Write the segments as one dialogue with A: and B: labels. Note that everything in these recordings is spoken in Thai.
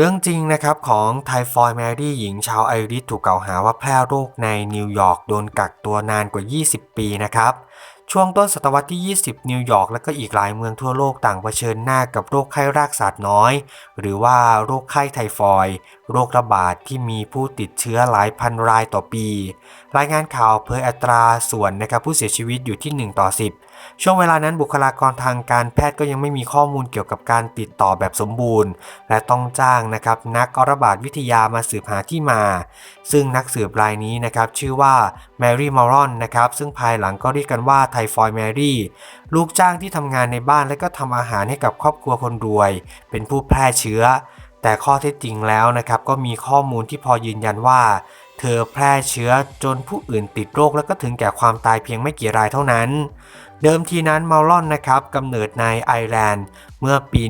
A: เรื่องจริงนะครับของไทฟอยด์แมรี่หญิงชาวไอริสถูกกล่าวหาว่าแพร่โรคในนิวยอร์กโดนกักตัวนานกว่า 20 ปีนะครับช่วงต้นศตวรรษที่ 20 นิวยอร์กและก็อีกหลายเมืองทั่วโลกต่างเผชิญหน้ากับโรคไข้รากสัตว์น้อย หรือว่าโรคไข้ไทฟอยด์โรคระบาดที่มีผู้ติดเชื้อหลายพันรายต่อปีรายงานข่าวเผยอัตราส่วนนะครับผู้เสียชีวิตอยู่ที่ 1 ต่อ 10 ช่วงเวลานั้นบุคลากรทางการแพทย์ก็ยังไม่มีข้อมูลเกี่ยวกับการติดต่อแบบสมบูรณ์ และต้องจ้างนะครับนักระบาดวิทยามาสืบหาที่มา ซึ่งนักสืบรายนี้นะครับชื่อว่าแมรี่มอรอนนะครับซึ่งภายหลังก็เรียกกันว่าไทฟอยแมรี่ลูกจ้างที่ทำงานในบ้านและก็ทำอาหารให้กับครอบครัวคนรวย เป็นผู้แพร่เชื้อแต่ข้อเท็จจริงแล้วนะครับก็มีข้อมูลที่พอยืนยันว่า เธอแพร่เชื้อจนผู้อื่นติดโรคแล้วก็ถึงแก่ความตายเพียงไม่กี่รายเท่านั้น เดิมทีนั้นเมาลอนนะครับกำเนิดในไอร์แลนด์เมื่อปี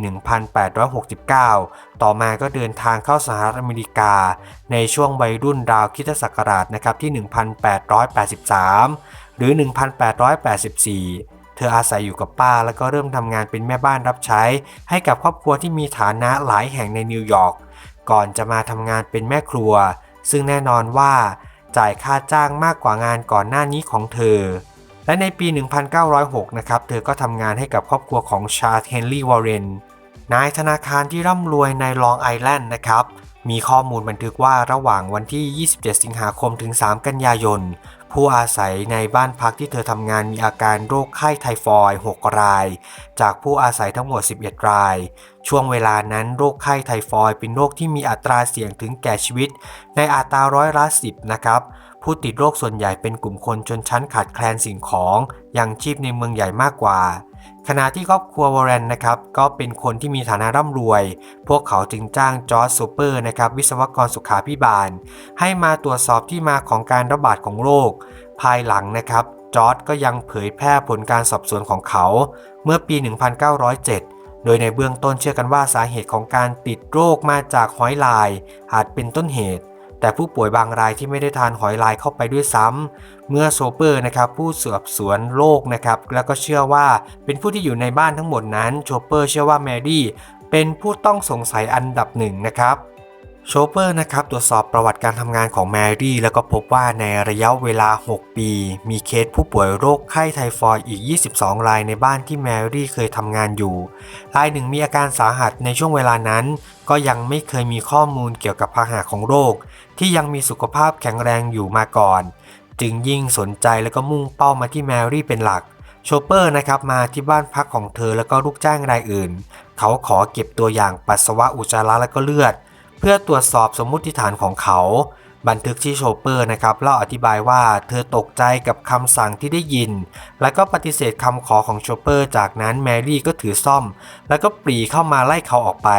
A: 1869 ต่อมาก็เดินทางเข้าสหรัฐอเมริกา ในช่วงวัยรุ่นราวคริดศักราชนะครับที่ 1883 หรือ 1884เธออาศัยอยู่กับป้าแล้วก็เริ่มทำงานเป็นแม่บ้านรับใช้ ให้กับครอบครัวที่มีฐานะหลายแห่งในนิวยอร์ก ก่อนจะมาทำงานเป็นแม่ครัว ซึ่งแน่นอนว่าจ่ายค่าจ้างมากกว่างานก่อนหน้านี้ของเธอ และในปี 1906 นะครับ เธอก็ทำงานให้กับครอบครัวของชาร์ลเฮนรี่วอร์เรน นายธนาคารที่ร่ำรวยในลองไอแลนด์นะครับ มีข้อมูลบันทึกว่าระหว่างวันที่ 27 สิงหาคมถึง 3 กันยายน ผู้อาศัยในบ้านพักที่เธอทำงานมีอาการโรคไข้ไทฟอยด์6ราย จากผู้อาศัยทั้งหมด 11 ราย ช่วงเวลานั้นโรคไข้ไทฟอยด์เป็นโรคที่มีอัตราเสี่ยงถึงแก่ชีวิต ในอัตราร้อยละ10นะครับผู้ติดโรคส่วนใหญ่เป็นกลุ่มคนชนชั้นขาดแคลนสิ่งของยังชีพในเมืองใหญ่มากกว่า ขณะที่ครอบครัววอร์เรนนะครับก็เป็นคนที่มีฐานะร่ำรวย พวกเขาจึงจ้างจอร์จซูเปอร์นะครับวิศวกรสุขาพิบาล ให้มาตรวจสอบที่มาของการระบาดของโรค ภายหลังนะครับจอร์จก็ยังเผยแพร่ผลการสอบสวนของเขา เมื่อปี 1907 โดยในเบื้องต้นเชื่อกันว่าสาเหตุของการติดโรคมาจากหอยลาย อาจเป็นต้นเหตุ แต่ผู้ป่วยบางรายที่ไม่ได้ทานหอยลายเข้าไปด้วยซ้ำเมื่อโซเปอร์นะครับผู้สอบสวนโรคนะครับแล้วก็เชื่อว่าเป็นผู้ที่อยู่ในบ้านทั้งหมดนั้นโชเปอร์เชื่อว่าแมรี่เป็นผู้ต้องสงสัยอันดับหนึ่งนะครับ โชเปอร์นะครับตรวจสอบประวัติการทำงานของแมรี่ แล้วก็พบว่าในระยะเวลา 6 ปี มีเคสผู้ป่วยโรคไข้ไทฟอยด์อีก 22 รายในบ้านที่แมรี่เคยทำงานอยู่ รายหนึ่งมีอาการสาหัสในช่วงเวลานั้น ก็ยังไม่เคยมีข้อมูลเกี่ยวกับพาหะของโรค ที่ยังมีสุขภาพแข็งแรงอยู่มาก่อน จึงยิ่งสนใจแล้วก็มุ่งเป้ามาที่แมรี่เป็นหลักโชเปอร์นะครับมาที่บ้านพักของเธอแล้วก็ลูกจ้างรายอื่น เขาขอเก็บตัวอย่างปัสสาวะอุจจาระและก็เลือด เพื่อตรวจสอบสมมุติฐานของเขา บันทึกที่โชเปอร์นะครับเล่าอธิบายว่าเธอตกใจกับคำสั่งที่ได้ยิน และก็ปฏิเสธคำขอของโชเปอร์ จากนั้นแมรี่ก็ถือซ่อม แล้วก็ปรีเข้ามาไล่เขาออกไป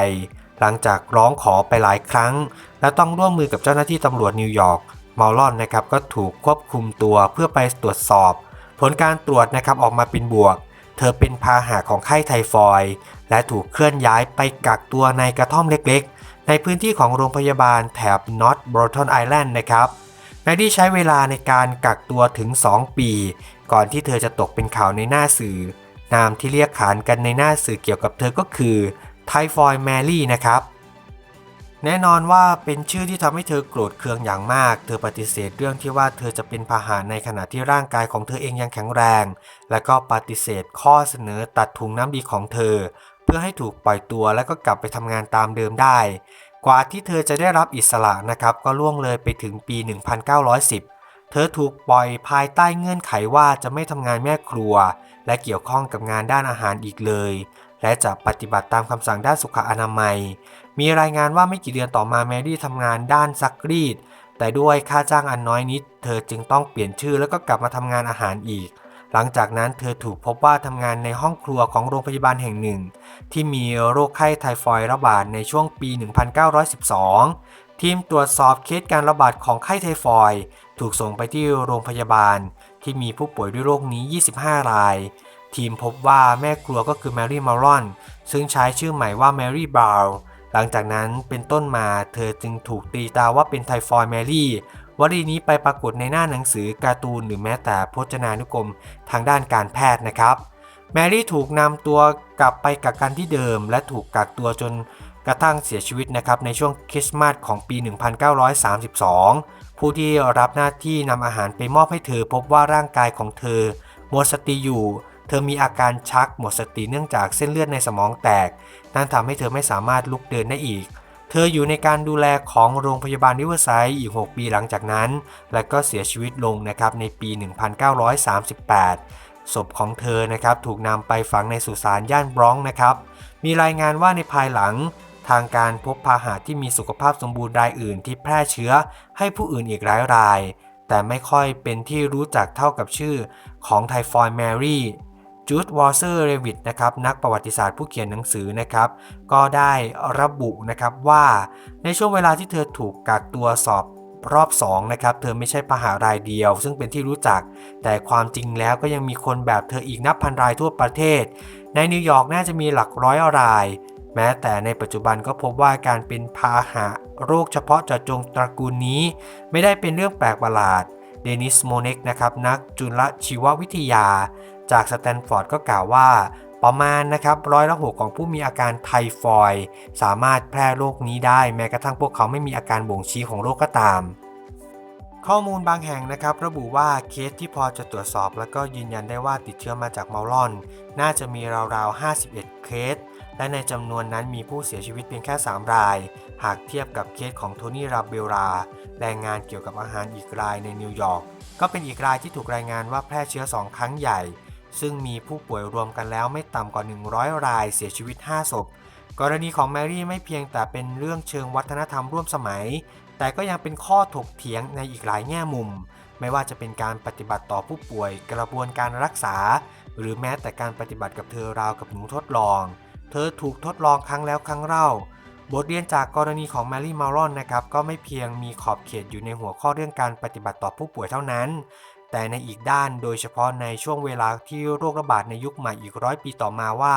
A: หลังจากร้องขอไปหลายครั้ง และต้องร่วมมือกับเจ้าหน้าที่ตำรวจนิวยอร์กมาลอนนะครับก็ถูกควบคุมตัวเพื่อไปตรวจสอบ ผลการตรวจนะครับออกมาเป็นบวก เธอเป็นพาหะของไข้ไทฟอยด์และถูกเคลื่อนย้ายไปกักตัวในกระท่อมเล็กๆ ในพื้นที่ของโรงพยาบาลแถบ North Broughton Island นะครับแมดดี้ใช้เวลาในการกักตัวถึง 2 ปี ก่อนที่เธอจะตกเป็นข่าวในหน้าสื่อ นามที่เรียกขานกันในหน้าสื่อเกี่ยวกับเธอก็คือไทฟอยด์แมรี่นะครับแน่นอนว่าเป็นชื่อที่ทำให้เธอโกรธเคืองอย่างมาก เธอปฏิเสธเรื่องที่ว่าเธอจะเป็นพาหะในขณะที่ร่างกายของเธอเองยังแข็งแรง และก็ปฏิเสธข้อเสนอตัดถุงน้ำดีของเธอ พื่อให้ถูกปล่อยตัวและก็กลับไปทำงานตามเดิมได้ กว่าที่เธอจะได้รับอิสระนะครับก็ล่วงเลยไปถึงปี 1910 เธอถูกปล่อยภายใต้เงื่อนไขว่าจะไม่ทำงานแม่ครัว และเกี่ยวข้องกับงานด้านอาหารอีกเลย และจะปฏิบัติตามคำสั่งด้านสุขอนามัย มีรายงานว่าไม่กี่เดือนต่อมาแมรี่ทำงานด้านซักรีด แต่ด้วยค่าจ้างอันน้อยนิด เธอจึงต้องเปลี่ยนชื่อแล้วก็กลับมาทำงานอาหารอีก หลังจากนั้นเธอถูกพบว่าทำงานในห้องครัวของโรงพยาบาลแห่งหนึ่ง ที่มีโรคไข้ไทฟอยด์ระบาดในช่วงปี 1912 ทีมตรวจสอบเคสการระบาดของไข้ไทฟอยด์ถูกส่งไปที่โรงพยาบาล ที่มีผู้ป่วยด้วยโรคนี้ 25 ราย ทีมพบว่าแม่ครัวก็คือแมรี่มารอน ซึ่งใช้ชื่อใหม่ว่าแมรี่บราวน์หลังจากนั้นเป็นต้นมาเธอจึงถูกตีตาว่าเป็นไทฟอยด์แมรี่ วลีนี้ไปปรากฏในหน้าหนังสือการ์ตูนหรือแม้แต่พจนานุกรมทางด้านการแพทย์นะครับ แมรี่ถูกนำตัวกลับไปกักกันที่เดิม และถูกกักตัวจนกกระทั่งเสียชีวิตนะครับในช่วงคริสต์มาสของปี 1932 ผู้ที่รับหน้าที่นำอาหารไปมอบให้เธอพบว่าร่างกายของเธอหมดสติอยู่ เธอมีอาการชักหมดสติเนื่องจากเส้นเลือดในสมองแตก นั่นทำให้เธอไม่สามารถลุกเดินได้อีก เธออยู่ในการดูแลของโรงพยาบาลริเวอร์ไซด์อีก 6 ปีหลังจากนั้น และก็เสียชีวิตลงนะครับในปี 1938 ศพของเธอนะครับถูกนำไปฝังในสุสานย่านบรอนซ์นะครับ มีรายงานว่าในภายหลังทางการพบพาหะที่มีสุขภาพสมบูรณ์รายอื่นที่แพร่เชื้อให้ผู้อื่นอีกหลายราย แต่ไม่ค่อยเป็นที่รู้จักเท่ากับชื่อของไทฟอยแมรี่ จูดวอลเซอร์เรวิตนะครับนักประวัติศาสตร์ผู้เขียนหนังสือนะครับก็ได้ระบุนะครับว่าในช่วงเวลาที่เธอถูกกักตัวสอบรอบ2นะครับเธอไม่ใช่พาหารายเดียว ซึ่งเป็นที่รู้จัก แต่ความจริงแล้วก็ยังมีคนแบบเธออีกนับพันรายทั่วประเทศ ในนิวยอร์กน่าจะมีหลักร้อยราย แม้แต่ในปัจจุบันก็พบว่าการเป็นพาหะโรคเฉพาะเจาะจงตระกูลนี้ ไม่ได้เป็นเรื่องแปลกประหลาดเดนิสโมเนกนะครับนักจุลชีววิทยา จากสแตนฟอร์ดก็กล่าวว่าประมาณนะครับร้อยละหกของผู้มีอาการไทฟอยสามารถแพร่โรคนี้ได้แม้กระทั่งพวกเขาไม่มีอาการบ่งชี้ของโรคก็ตาม ข้อมูลบางแห่งนะครับ ระบุว่าเคสที่พอจะตรวจสอบ แล้วก็ยืนยันได้ว่าติดเชื้อมาจากเมาลอน น่าจะมีราวๆ 51 เคส และในจำนวนนั้นมีผู้เสียชีวิตเพียงแค่ 3 ราย หากเทียบกับเคสของโทนี่ราเบลราแรงงานเกี่ยวกับอาหารอีกรายในนิวยอร์กก็เป็นอีกรายที่ถูกรายงานว่าแพร่เชื้อ 2 ครั้งใหญ่ ซึ่งมีผู้ป่วยรวมกันแล้วไม่ต่ำกว่า 100 รายเสียชีวิต 5 ศพ กรณีของแมรี่ไม่เพียงแต่เป็นเรื่องเชิงวัฒนธรรมร่วมสมัย แต่ก็ยังเป็นข้อถกเถียงในอีกหลายแง่มุม ไม่ว่าจะเป็นการปฏิบัติต่อผู้ป่วย กระบวนการรักษา หรือแม้แต่การปฏิบัติกับเธอราวกับหนูทดลอง เธอถูกทดลองครั้งแล้วครั้งเล่า บทเรียนจากกรณีของแมรี่มารอนนะครับก็ไม่เพียงมีขอบเขตอยู่ในหัวข้อเรื่องการปฏิบัติต่อผู้ป่วยเท่านั้น แต่ในอีกด้านโดยเฉพาะในช่วงเวลาที่โรคระบาดในยุคใหม่อีกร้อยปีต่อมาว่า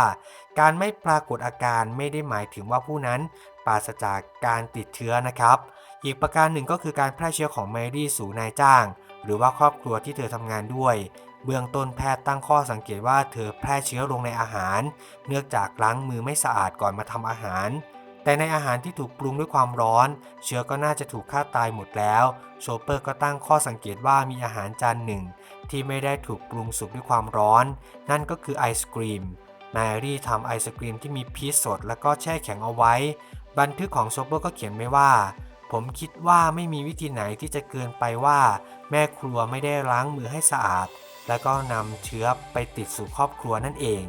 A: การไม่ปรากฏอาการไม่ได้หมายถึงว่าผู้นั้นปราศจากการติดเชื้อนะครับ อีกประการหนึ่งก็คือการแพร่เชื้อของแมรี่สู่นายจ้าง หรือว่าครอบครัวที่เธอทำงานด้วย เบื้องต้นแพทย์ตั้งข้อสังเกตว่าเธอแพร่เชื้อลงในอาหาร เนื่องจากล้างมือไม่สะอาดก่อนมาทำอาหาร แต่ในอาหารที่ถูกปรุงด้วยความร้อน เชื้อก็น่าจะถูกฆ่าตายหมดแล้ว โชเปอร์ก็ตั้งข้อสังเกตว่ามีอาหารจานหนึ่ง ที่ไม่ได้ถูกปรุงสุกด้วยความร้อน นั่นก็คือไอศกรีมแมรี่ทำไอศกรีมที่มีพีชสดแล้วก็แช่แข็งเอาไว้ บันทึกของโชเปอร์ก็เขียนไว้ว่า ผมคิดว่าไม่มีวิธีไหนที่จะเกินไปว่า แม่ครัวไม่ได้ล้างมือให้สะอาด แล้วก็นำเชื้อไปติดสู่ครอบครัวนั่นเอง